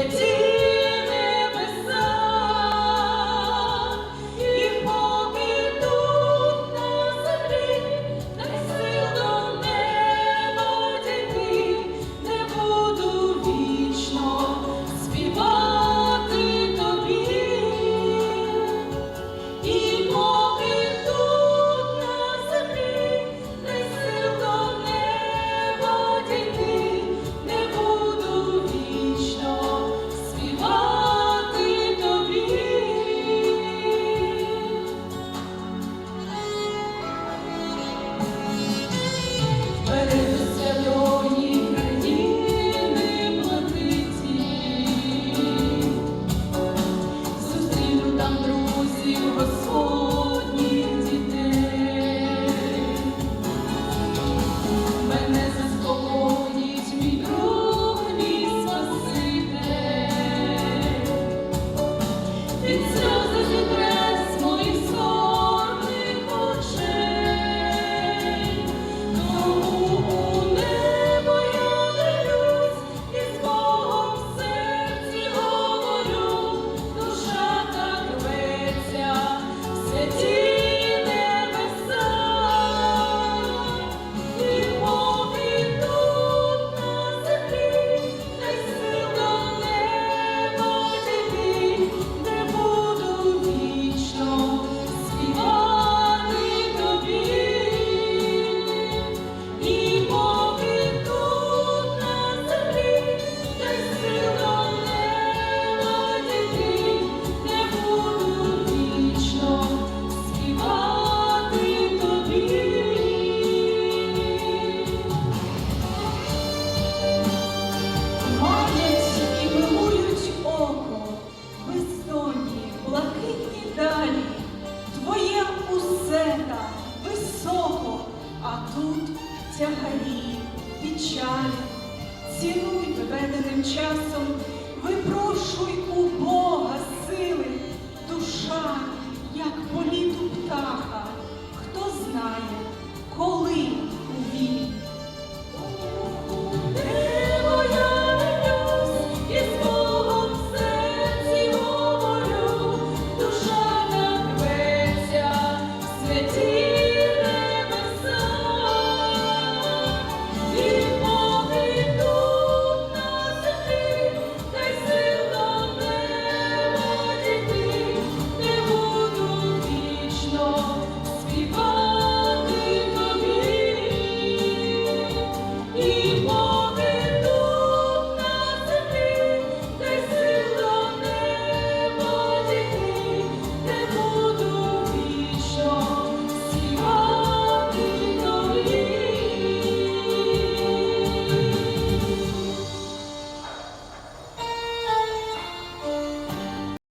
It's цінуй доведеним часом, випрошуй у Бога сили, душа, як політу птаха.